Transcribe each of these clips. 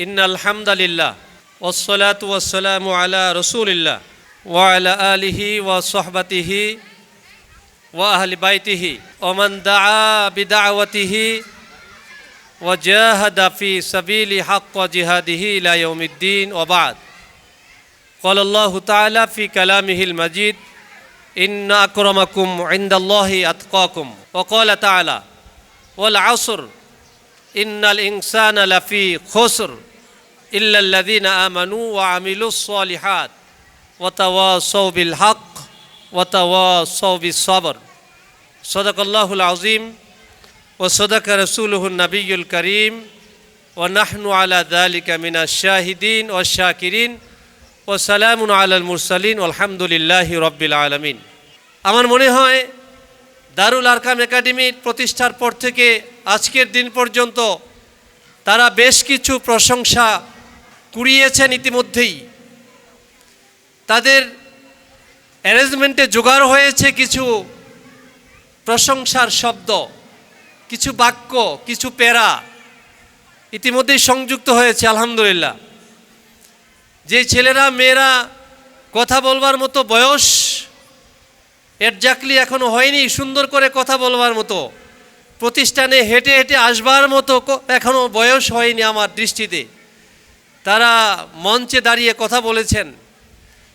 إن الحمد لله والصلاة والسلام على رسول الله وعلى آله وصحبته وأهل بيته ومن دعا بدعوته وجاهد في سبيل حق جهاده إلى يوم الدين وبعد. قال الله تعالى في كلامه المجيد إن أكرمكم عند الله أتقاكم. وقال تعالى والعصر إن الإنسان لفي خسر. ইল্লাল্লাযীনা আমানু ওয়া আমিলুস সলিহাত, ওয়া তাওয়াসাউ বিল হক ওয়া তাওয়াসাউ বিস সবর সদাকাল্লাহুল আযীম, ওয়া সদাকা রাসূলুহুন নাবিয়্যুল করিম, ওয়া নাহনু আলা যালিকা মিনাশ শাহিদিন ওয়াশ শাকিরিন, ওয়া সালামুন আলাল মুরসালিন আলহামদুলিল্লাহি রাব্বিল আলামিন। আমার মনে হয় দারুল আরকাম একাডেমির প্রতিষ্ঠার পর থেকে আজকের দিন পর্যন্ত তারা বেশ কিছু প্রশংসা কুড়িয়েছেন ইতিমধ্যেই। তাদের অ্যারেঞ্জমেন্টে জোগাড় হয়েছে কিছু প্রশংসার শব্দ, কিছু বাক্য, কিছু প্যারা ইতিমধ্যেই সংযুক্ত হয়েছে, আলহামদুলিল্লাহ। যে ছেলেরা, মেয়েরা কথা বলবার মতো বয়স এক্স্যাক্টলি এখনও হয়নি, সুন্দর করে কথা বলবার মতো, প্রতিষ্ঠানে হেঁটে হেঁটে আসবার মতো এখনও বয়স হয়নি আমার দৃষ্টিতে। তারা মঞ্চে দাঁড়িয়ে কথা বলেছেন।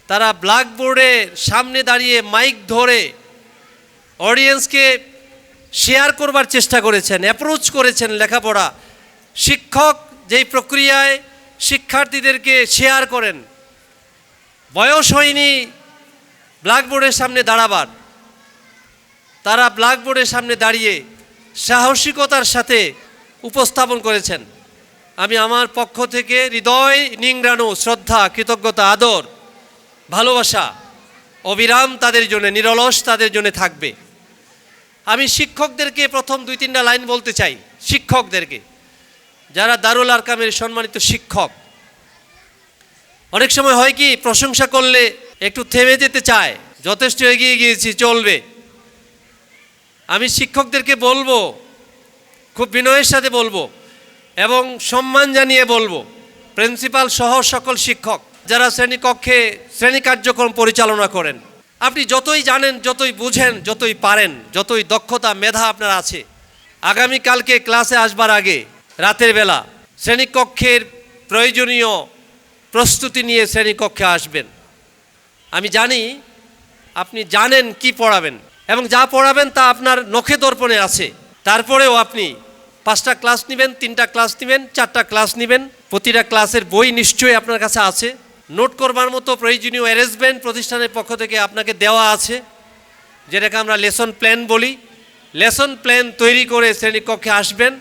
তারা ব্ল্যাকবোর্ডের সামনে দাঁড়িয়ে মাইক ধরে অডিয়েন্সকে শেয়ার করবার চেষ্টা করেছেন, অ্যাপ্রোচ করেছেন লেখাপড়া। শিক্ষক যেই প্রক্রিয়ায় শিক্ষার্থীদেরকে শেয়ার করেন, বয়স হয়নি ব্ল্যাকবোর্ডের সামনে দাঁড়াবার। তারা ব্ল্যাকবোর্ডের সামনে দাঁড়িয়ে সাহসিকতার সাথে উপস্থাপন করেছেন। আমি আমার পক্ষ থেকে হৃদয় নিংড়ানো, শ্রদ্ধা, কৃতজ্ঞতা, আদর, ভালোবাসা, অবিরাম তাদের জন্য, নিরলস তাদের জন্য থাকবে। আমি শিক্ষকদেরকে প্রথম দুই তিনটা লাইন বলতে চাই, শিক্ষকদেরকে। যারা দারুল আরকামের সম্মানিত শিক্ষক, অনেক সময় হয় কি, প্রশংসা করলে একটু থেমে যেতে চায়, যথেষ্ট এগিয়ে গিয়েছি, চলবে। আমি শিক্ষকদেরকে বলব, খুব বিনয়ের সাথে বলব এবং সম্মান জানিয়ে বলব, প্রিন্সিপাল সহ সকল শিক্ষক যারা শ্রেণীকক্ষে শ্রেণি কার্যক্রম পরিচালনা করেন, আপনি যতই জানেন, যতই বুঝেন, যতই পারেন, যতই দক্ষতা, মেধা আপনার আছে, আগামীকালকে ক্লাসে আসবার আগে, রাতের বেলা শ্রেণীকক্ষের প্রয়োজনীয় প্রস্তুতি নিয়ে শ্রেণীকক্ষে আসবেন। আমি জানি আপনি জানেন কি পড়াবেন এবং যা পড়াবেন তা আপনার নখে দর্পণে আছে। তারপরেও আপনি পাঁচটা ক্লাস নেবেন, তিনটা ক্লাস নেবেন, চারটা ক্লাস নেবেন। প্রতিটা ক্লাসের বই নিশ্চয়ই আপনার কাছে আছে। নোট করবার মতো প্রয়োজনীয় অ্যারেঞ্জমেন্ট প্রতিষ্ঠানের পক্ষ থেকে আপনাকে দেওয়া আছে। যেটাকে আমরা লেসন প্ল্যান বলি। লেসন প্ল্যান তৈরি করে শ্রেণীকক্ষে আসবেন।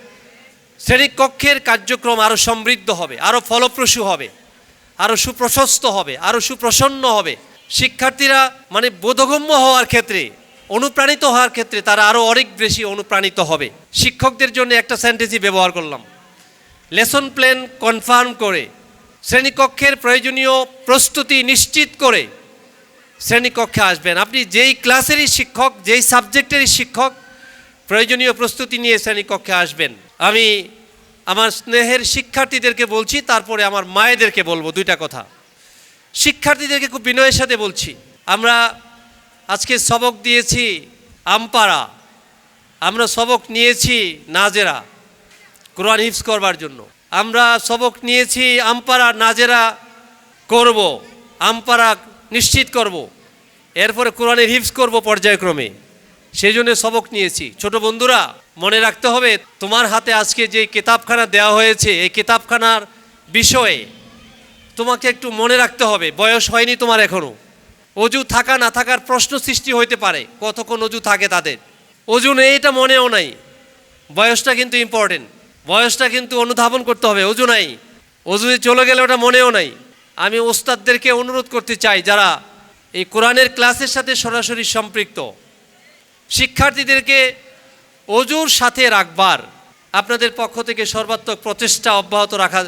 শ্রেণীকক্ষের কার্যক্রম আরও সমৃদ্ধ হবে আরও ফলপ্রসূ হবে আরও সুপ্রশস্ত হবে আরও সুপ্রসন্ন হবে। শিক্ষার্থীরা মানে বোধগম্য হওয়ার ক্ষেত্রে অনুপ্রাণিত হওয়ার ক্ষেত্রে তারা আরও অনেক বেশি অনুপ্রাণিত হবে। শিক্ষকদের জন্য একটা সেন্টেন্সই ব্যবহার করলাম। লেসন প্ল্যান কনফার্ম করে, শ্রেণীকক্ষের প্রয়োজনীয় প্রস্তুতি নিশ্চিত করে শ্রেণীকক্ষে আসবেন। আপনি যেই ক্লাসেরই শিক্ষক, যেই সাবজেক্টেরই শিক্ষক, প্রয়োজনীয় প্রস্তুতি নিয়ে শ্রেণীকক্ষে আসবেন। আমি আমার স্নেহের শিক্ষার্থীদেরকে বলছি, তারপরে আমার মায়েদেরকে বলব দুইটা কথা। শিক্ষার্থীদেরকে খুব বিনয়ের সাথে বলছি। আমরা আজকে সবক দিয়েছি আমপাড়া। আমরা সবক নিয়েছি নাজেরা কোরআন হিফজ করবার জন্য। আমরা সবক নিয়েছি আমপাড়া নাজেরা করব, আমপাড়া নিশ্চিত করব। এরপরে কোরআনের হিফজ করব পর্যায়ক্রমে। সেই জন্য সবক নিয়েছি। ছোট বন্ধুরা, মনে রাখতে হবে, তোমার হাতে আজকে যে কিতাবখানা দেওয়া হয়েছে, এই কিতাবখানার বিষয়ে তোমাকে একটু মনে রাখতে হবে। বয়স হয়নি তোমার এখনও। অজু থাকা না থাকার প্রশ্ন সৃষ্টি হইতে পারে। কতক্ষণ অজু থাকে তাদের? অজু নেই, এটা মনেও নাই। বয়সটা কিন্তু ইম্পর্টেন্ট বয়সটা কিন্তু অনুধাবন করতে হবে, অজু নাই। অজু চলে গেলে ওটা মনেও নাই। আমি ওস্তাদদেরকে অনুরোধ করতে চাই, যারা এই কোরআনের ক্লাসের সাথে সরাসরি সম্পৃক্ত, শিক্ষার্থীদেরকে অজুর সাথে রাখবার আপনাদের পক্ষ থেকে সর্বাত্মক প্রচেষ্টা অব্যাহত রাখা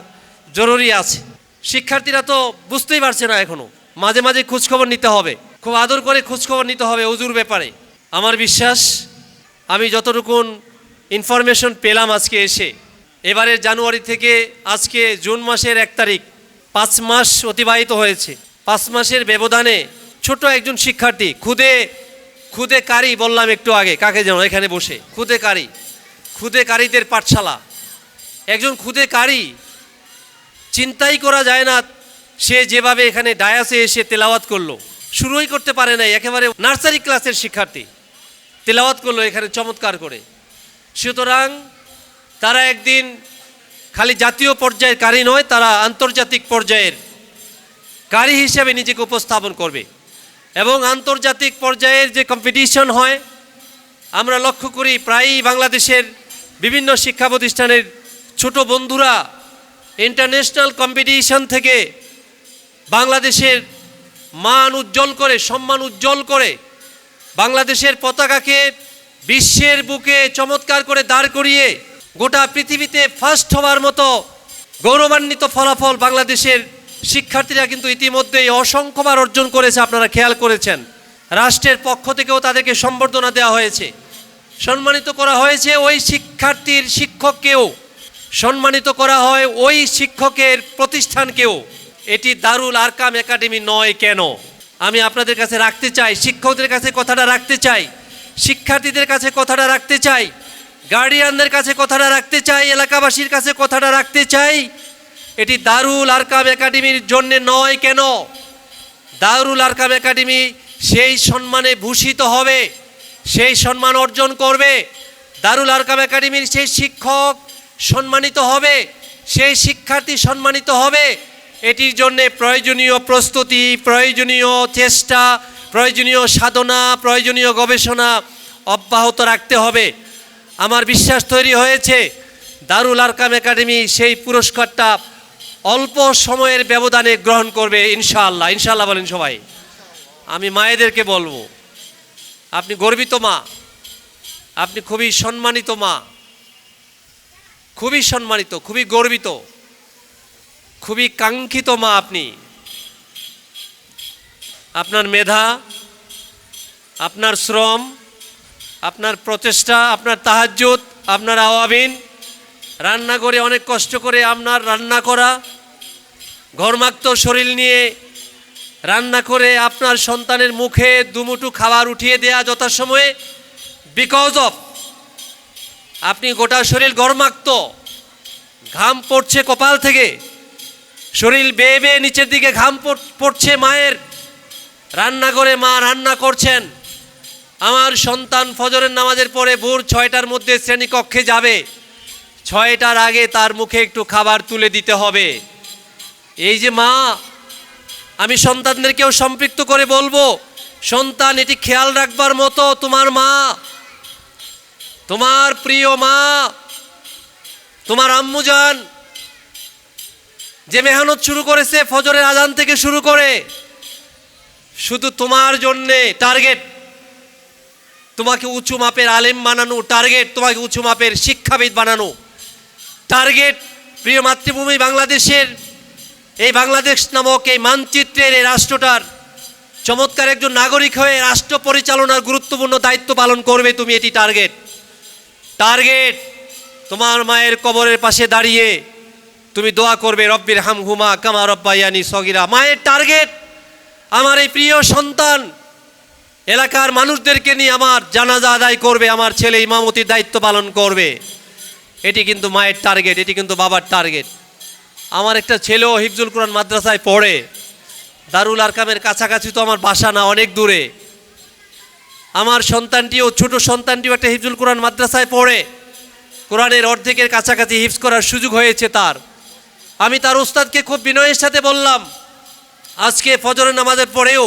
জরুরি আছে। শিক্ষার্থীরা তো বুঝতেই পারছে না এখনও। মাঝে মাঝে খোঁজখবর নিতে হবে। খুব আদর করে খোঁজখবর নিতে হবে অজুর ব্যাপারে। আমার বিশ্বাস, আমি যতটুকুন ইনফরমেশন পেলাম আজকে এসে, এবারের জানুয়ারি থেকে আজকে জুন মাসের এক তারিখ, পাঁচ মাস অতিবাহিত হয়েছে। পাঁচ মাসের ব্যবধানে ছোট একজন শিক্ষার্থী, খুদে খুদে কারি বললাম একটু আগে, কাকে যেন এখানে বসে, খুদে কারি, খুদে কারিদের পাঠশালা। একজন খুদে কারি, চিন্তাই করা যায় না সে যেভাবে এখানে ডায়াসে এসে তেলাওয়াত করল, শুরুই করতে পারে নাই, একেবারে নার্সারি ক্লাসের শিক্ষার্থী। তেলাওয়াত করল এখানে চমৎকার করে। সুতরাং তারা একদিন খালি জাতীয় পর্যায়ের কারি নয়, তারা আন্তর্জাতিক পর্যায়ের কারি হিসেবে নিজেকে উপস্থাপন করবে। এবং আন্তর্জাতিক পর্যায়ের যে কম্পিটিশন হয়, আমরা লক্ষ্য করি প্রায়ই বাংলাদেশের বিভিন্ন শিক্ষা প্রতিষ্ঠানের ছোট বন্ধুরা ইন্টারন্যাশনাল কম্পিটিশন থেকে বাংলাদেশের মান উজ্জ্বল করে, সম্মান উজ্জ্বল করে, বাংলাদেশের পতাকাকে বিশ্বের বুকে চমৎকার করে দাঁড় করিয়ে গোটা পৃথিবীতে ফার্স্ট হওয়ার মতো গৌরবান্বিত ফলাফল বাংলাদেশের শিক্ষার্থীরা কিন্তু ইতিমধ্যেই অসংখ্যবার অর্জন করেছে, আপনারা খেয়াল করেছেন। রাষ্ট্রের পক্ষ থেকেও তাদেরকে সম্বর্ধনা দেওয়া হয়েছে। সম্মানিত করা হয়েছে ওই শিক্ষার্থীর শিক্ষককেও। সম্মানিত করা হয় ওই শিক্ষকের প্রতিষ্ঠানকেও। এটি দারুল আরকাম একাডেমি নয় কেন? আমি আপনাদের কাছে রাখতে চাই, শিক্ষকদের কাছে কথাটা রাখতে চাই, শিক্ষার্থীদের কাছে কথাটা রাখতে চাই, গার্ডিয়ানদের কাছে কথাটা রাখতে চাই, এলাকাবাসীর কাছে কথাটা রাখতে চাই। এটি দারুল আরকাম একাডেমির জন্যে নয় কেন? দারুল আরকাম একাডেমি সেই সম্মানে ভূষিত হবে, সেই সম্মান অর্জন করবে। দারুল আরকাম একাডেমির সেই শিক্ষক সম্মানিত হবে, সেই শিক্ষার্থী সম্মানিত হবে। এটির জন্যে প্রয়োজনীয় প্রস্তুতি, প্রয়োজনীয় চেষ্টা, প্রয়োজনীয় সাধনা, প্রয়োজনীয় গবেষণা অব্যাহত রাখতে হবে। আমার বিশ্বাস তৈরি হয়েছে, দারুল আরকাম একাডেমি সেই পুরস্কারটা অল্প সময়ের ব্যবধানে গ্রহণ করবে ইনশাআল্লাহ। ইনশাআল্লাহ বলেন সবাই। আমি মায়েদেরকে বলব, আপনি গর্বিত মা, আপনি খুবই সম্মানিত মা, খুবই সম্মানিত, খুবই গর্বিত। খুবই কাঙ্ক্ষিত মা আপনি। আপনার মেধা, আপনার শ্রম, আপনার প্রচেষ্টা, আপনার তাহাজ্জুদ, আপনার আওয়াবিন রান্না করে অনেক কষ্ট করে আপনার রান্না করা, ঘরমাক্ত শরীর নিয়ে রান্না করে আপনার সন্তানের মুখে দুমুটু খাবার উঠিয়ে দেয়া যথাসময়ে বিকজ অফ আপনি গোটা শরীর গরমাক্ত ঘাম পড়ছে কপাল থেকে। শরীর বেয়ে বেয়ে নিচের দিকে ঘাম পড়ছে মায়ের। রান্না করে মা রান্না করছেন। আমার সন্তান ফজরের নামাজের পরে ভোর ছয়টার মধ্যে শ্রেণীকক্ষে যাবে। ছয়টার আগে তার মুখে একটু খাবার তুলে দিতে হবে। এই যে মা, আমি সন্তানদেরকেও সম্পৃক্ত করে বলব, সন্তান, এটি খেয়াল রাখবার মতো তোমার মা, তোমার প্রিয় মা, তোমার আম্মুজান যে মেহনত শুরু করেছে, ফজরের আজান থেকে শুরু করে, শুধু তোমার জন্যে টার্গেট তোমাকে উঁচু মাপের আলেম বানানো টার্গেট তোমাকে উঁচু মাপের শিক্ষাবিদ বানানো টার্গেট প্রিয় মাতৃভূমি বাংলাদেশের, এই বাংলাদেশ নামক এই মানচিত্রের, এই রাষ্ট্রটার চমৎকার একজন নাগরিক হয়ে রাষ্ট্র পরিচালনার গুরুত্বপূর্ণ দায়িত্ব পালন করবে তুমি এটি টার্গেট টার্গেট তোমার মায়ের কবরের পাশে দাঁড়িয়ে তুমি দোয়া করবে, রব্বির হাম হুমা কামা রব্বাইয়ানি সগিরা। মায়ের টার্গেট, আমার এই প্রিয় সন্তান, এলাকার মানুষদেরকে নিয়ে আমার জানাজা আদায় করবে, আমার ছেলে ইমামতির দায়িত্ব পালন করবে। এটি কিন্তু মায়ের টার্গেট, এটি কিন্তু বাবার টার্গেট। আমার একটা ছেলেও হিফজুল কোরআন মাদ্রাসায় পড়ে, দারুল আরকামের কাছাকাছি তো আমার বাসা না, অনেক দূরে। আমার সন্তানটিও, ছোট সন্তানটিও একটা হিফজুল কোরআন মাদ্রাসায় পড়ে। কোরআনের অর্ধেকের কাছাকাছি হিফজ করার সুযোগ হয়েছে তার। আমি তার উস্তাদকে খুব বিনয়ের সাথে বললাম, আজকে ফজরের নামাজের পরেও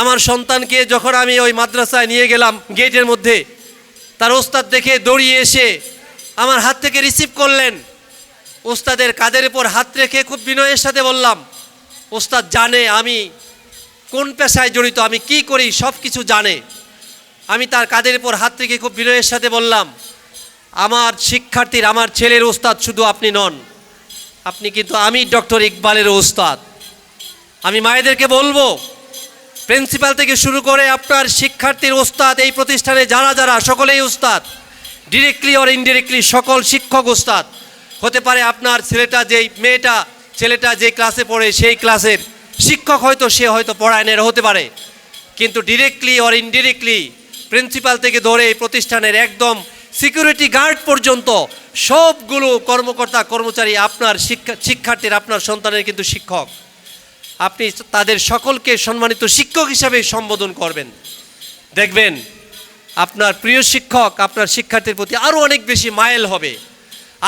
আমার সন্তানকে যখন আমি ওই মাদ্রাসায় নিয়ে গেলাম গেটের মধ্যে, তার ওস্তাদ দেখে দৌড়িয়ে এসে আমার হাত থেকে রিসিভ করলেন। ওস্তাদের কাদের উপর হাত রেখে খুব বিনয়ের সাথে বললাম ওস্তাদ জানে আমি কোন পেশায় জড়িত, আমি কি করি, সব কিছু জানে। আমি তার কাদের উপর হাত রেখে খুব বিনয়ের সাথে বললাম, আমার শিক্ষার্থীর, আমার ছেলের ওস্তাদ শুধু আপনি নন। আপনি কিন্তু আমি ডক্টর ইকবালের ওস্তাদ। আমি মায়েদেরকে বলব প্রিন্সিপাল থেকে শুরু করে আপনার শিক্ষার্থীর ওস্তাদ এই প্রতিষ্ঠানে যারা যারা সকলেই ওস্তাদ। ডিরেক্টলি অর ইনডিরেক্টলি সকল শিক্ষক ওস্তাদ। হতে পারে আপনার ছেলেটা যেই মেয়েটা ছেলেটা যে ক্লাসে পড়ে সেই ক্লাসের শিক্ষক হয়তো সে হয়তো পড়ায় না, হতে পারে। কিন্তু ডিরেক্টলি অর ইনডিরেক্টলি প্রিন্সিপাল থেকে ধরে এই প্রতিষ্ঠানের একদম সিকিউরিটি গার্ড পর্যন্ত সবগুলো কর্মকর্তা, কর্মচারী আপনার শিক্ষা, শিক্ষার্থীর, আপনার সন্তানের কিন্তু শিক্ষক। আপনি তাদের সকলকে সম্মানিত শিক্ষক হিসাবে সম্বোধন করবেন। দেখবেন, আপনার প্রিয় শিক্ষক, আপনার শিক্ষার্থীর প্রতি আরও অনেক বেশি মাইল হবে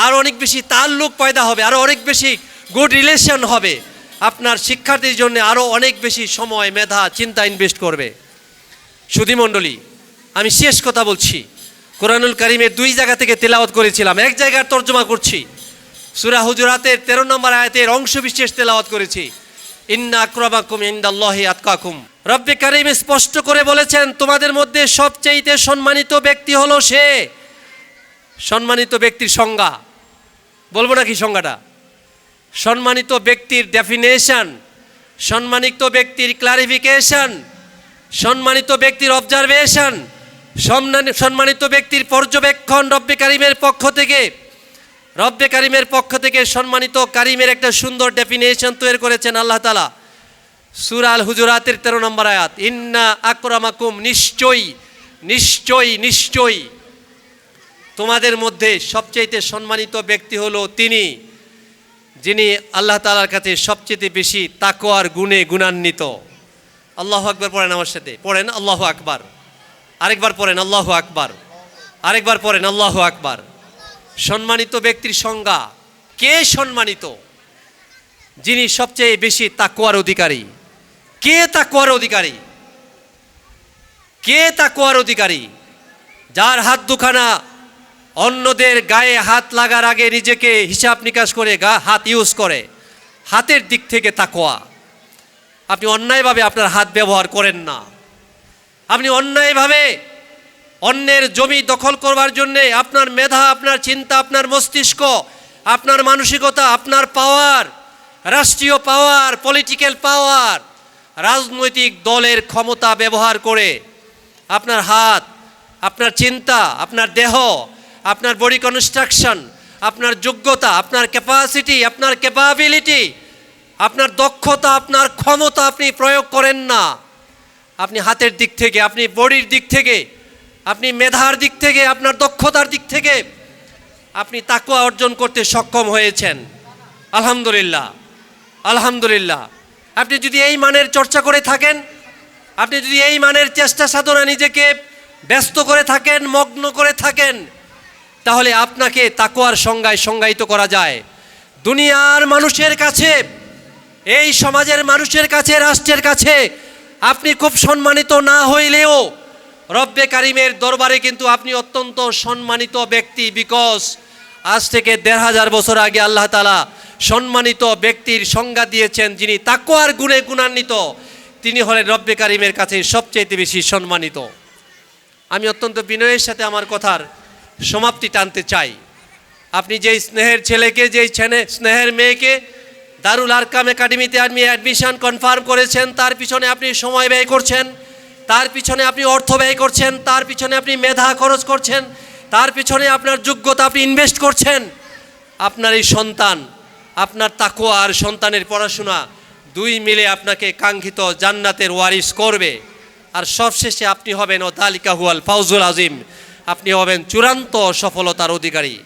আরও অনেক বেশি তাল্লুক পয়দা হবে আরও অনেক বেশি গুড রিলেশন হবে। আপনার শিক্ষার্থীর জন্য আরও অনেক বেশি সময়, মেধা, চিন্তা ইনভেস্ট করবে। সুধীমণ্ডলী, আমি শেষ কথা বলছি। কোরআনুল করিমের দুই জায়গা থেকে তেলাওয়াত করেছিলাম। এক জায়গার তর্জমা করছি। সুরা হুজুরাতের তেরো নম্বর আয়াতের অংশ বিশেষ তেলাওয়াত করেছি। ইন্না আক্রমাকুম ইন্দাল্লাহি আতকাকুম। রব্বে কারিম স্পষ্ট করে বলেছেন, তোমাদের মধ্যে সবচেয়েতে সম্মানিত ব্যক্তি হলো সে। সম্মানিত ব্যক্তির সংজ্ঞা। বলব নাকি সংজ্ঞাটা? সম্মানিত ব্যক্তির ডেফিনেশন সম্মানিত ব্যক্তির ক্লারিফিকেশন সম্মানিত ব্যক্তির অবজারভেশন সম্মানিত ব্যক্তির পর্যবেক্ষণ রব্বে কারিমের পক্ষ থেকে, রব্বে কারিমের পক্ষ থেকে সম্মানিত কারিমের একটা সুন্দর ডেফিনেশন তৈরি করেছেন আল্লাহ তালা সুরাল হুজুরাতের তেরো নম্বর আয়াত, ইন্না আকরামাকুম নিশ্চয়ই নিশ্চয়ই নিশ্চয়ই। তোমাদের মধ্যে সবচেয়ে সম্মানিত ব্যক্তি হলো তিনি, যিনি আল্লাহ তালার কাছে সবচেয়ে বেশি তাকোয়ার গুণে গুণান্বিত। আল্লাহ আকবার পড়েন আমার সাথে। পড়েন আল্লাহ আকবার। আরেকবার পড়েন, আল্লাহ আকবার। আরেকবার পড়েন, আল্লাহ আকবার। সম্মানিত ব্যক্তির সংজ্ঞা, কে সম্মানিত? যিনি সবচেয়ে বেশি তাকুয়ার অধিকারী। কে তাকুয়ার অধিকারী? কে তাকুয়ার অধিকারী? যার হাত দুখানা অন্যদের গায়ে হাত লাগার আগে নিজেকে হিসাব নিকাশ করে গা, হাত ইউজ করে, হাতের দিক থেকে তাকোয়া আপনি অন্যায়ভাবে আপনার হাত ব্যবহার করেন না। আপনি অন্যায়ভাবে অন্যের জমি দখল করবার জন্যে আপনার মেধা, আপনার চিন্তা, আপনার মস্তিষ্ক, আপনার মানসিকতা, আপনার পাওয়ার, রাষ্ট্রীয় পাওয়ার পলিটিক্যাল পাওয়ার রাজনৈতিক দলের ক্ষমতা ব্যবহার করে আপনার হাত, আপনার চিন্তা, আপনার দেহ, আপনার বডি কনস্ট্রাকশন আপনার যোগ্যতা, আপনার ক্যাপাসিটি আপনার ক্যাপাবিলিটি আপনার দক্ষতা, আপনার ক্ষমতা আপনি প্রয়োগ করেন না। আপনি হাতের দিক থেকে, আপনি বডির দিক থেকে, আপনি মেধার দিক থেকে, আপনার দক্ষতার দিক থেকে আপনি তাকুয়া অর্জন করতে সক্ষম হয়েছেন। আলহামদুলিল্লাহ আলহামদুলিল্লাহ। আপনি যদি এই মানের চর্চা করে থাকেন, আপনি যদি এই মানের চেষ্টা সাধনা নিজেকে ব্যস্ত করে থাকেন, মগ্ন করে থাকেন, তাহলে আপনাকে তাকুয়ার সংজ্ঞায় সংজ্ঞায়িত করা যায়। দুনিয়ার মানুষের কাছে, এই সমাজের মানুষের কাছে, রাষ্ট্রের কাছে আপনি খুব সম্মানিত না হইলেও রব্বে কারিমের দরবারে কিন্তু আপনি অত্যন্ত সম্মানিত ব্যক্তি বিকজ আজ থেকে দেড় হাজার বছর আগে আল্লাহ তালা সম্মানিত ব্যক্তির সংজ্ঞা দিয়েছেন যিনি তাকুয়ার গুণে গুণান্বিত, তিনি হলেন রব্বে কারিমের কাছে সবচেয়ে বেশি সম্মানিত। আমি অত্যন্ত বিনয়ের সাথে আমার কথার সমাপ্তি টানতে চাই। আপনি যেই স্নেহের ছেলেকে, যেই স্নেহের মেয়েকে দারুল আরকাম একাডেমিতে আপনি অ্যাডমিশন কনফার্ম করেছেন। তার পিছনে আপনি সময় ব্যয় করছেন। তার পিছনে আপনি অর্থ ব্যয় করছেন। তার পিছনে আপনি মেধা খরচ করছেন। তার পিছনে আপনার যোগ্যতা আপনি ইনভেস্ট করছেন। আপনার এই সন্তান, আপনার তাকুয়া আর সন্তানের পড়াশোনা দুই মিলে আপনাকে কাঙ্ক্ষিত জান্নাতের ওয়ারিস করবে। আর সবশেষে আপনি হবেন ও তালিকা হুয়াল ফাউজুল আজিম। আপনি হবেন চূড়ান্ত সফলতার অধিকারী।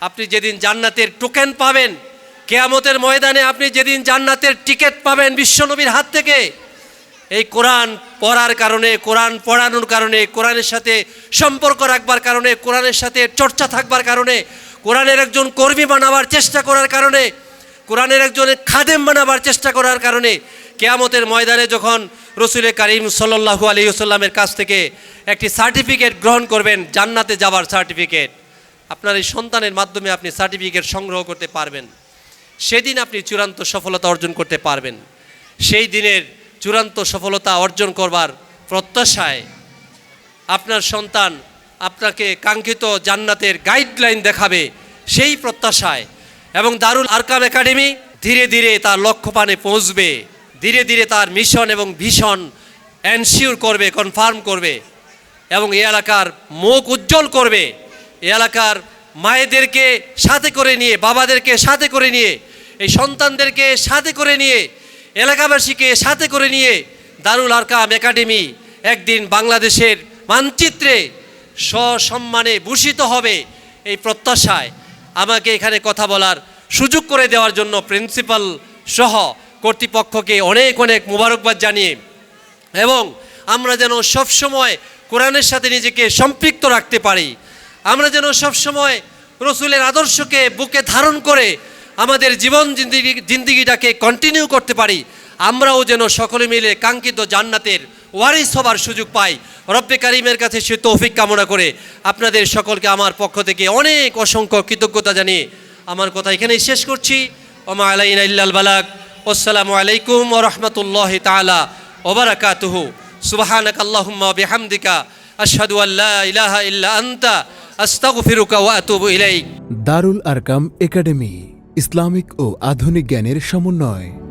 আপনি যেদিন জান্নাতের টোকেন পাবেন কেয়ামতের ময়দানে আপনি যেদিন জান্নাতের টিকিট পাবেন বিশ্বনবীর হাত থেকে, এই কোরআন পড়ার কারণে, কোরআন পড়ানোর কারণে, কোরআনের সাথে সম্পর্ক রাখবার কারণে, কোরআনের সাথে চর্চা থাকবার কারণে, কোরআনের একজন কর্মী বানাবার চেষ্টা করার কারণে, কোরআনের একজন খাদেম বানাবার চেষ্টা করার কারণে, কেয়ামতের ময়দানে যখন রসুল করিম সাল্লাহু আলী সাল্লামের কাছ থেকে একটি সার্টিফিকেট গ্রহণ করবেন, জান্নাতে যাবার সার্টিফিকেট, আপনার এই সন্তানের মাধ্যমে আপনি সার্টিফিকেট সংগ্রহ করতে পারবেন। সেদিন আপনি চূড়ান্ত সফলতা অর্জন করতে পারবেন। সেই দিনের চূড়ান্ত সফলতা অর্জন করবার প্রত্যাশায় আপনার সন্তান আপনাকে কাঙ্ক্ষিত জান্নাতের গাইডলাইন দেখাবে সেই প্রত্যাশায় এবং দারুল আরকাম একাডেমি ধীরে ধীরে তার লক্ষ্যপানে পৌঁছবে, ধীরে ধীরে তার মিশন এবং ভিশন এনশিওর করবে কনফার্ম করবে এবং এই এলাকার মুখ উজ্জ্বল করবে। এই এলাকার মায়েদেরকে সাথে করে নিয়ে, বাবাদেরকে সাথে করে নিয়ে এই সন্তানদেরকে সাথে করে নিয়ে, এলাকাবাসীকে সাথে করে নিয়ে দারুল আরকাম একাডেমি একদিন বাংলাদেশের মানচিত্রে সসম্মানে ভূষিত হবে এই প্রত্যাশায়। আমাকে এখানে কথা বলার সুযোগ করে দেওয়ার জন্য প্রিন্সিপাল সহ কর্তৃপক্ষকে অনেক অনেক মোবারকবাদ জানিয়ে এবং আমরা যেন সবসময় কোরআনের সাথে নিজেকে সম্পৃক্ত রাখতে পারি। আমরা যেন সবসময় রসুলের আদর্শকে বুকে ধারণ করে আমাদের জীবন জিন্দিগি, জিন্দিগিটাকে কন্টিনিউ করতে পারি। আমরাও যেন সকলে মিলে কাঙ্ক্ষিত জান্নাতের ওয়ারিস হবার সুযোগ পাই। রব্বে কারিমের কাছে সে তৌফিক কামনা করে আপনাদের সকলকে আমার পক্ষ থেকে অনেক অসংখ্য কৃতজ্ঞতা জানিয়ে আমার কথা এখানেই শেষ করছি। ওমা আলাইনা ইল্লাল বালাক আসসালামু আলাইকুম ও রহমতুল্লাহ তালা ওবরাকাতুহু সুবহানাক আল্লাহুম্মা বিহামদিকা। আশহাদু আল্লা ইলাহা ইল্লা আনতা। আস্তাগফিরুকা ওয়া আতুবু ইলাইক। দারুল আরকাম একাডেমি। ইসলামিক ও আধুনিক জ্ঞানের সমন্বয়।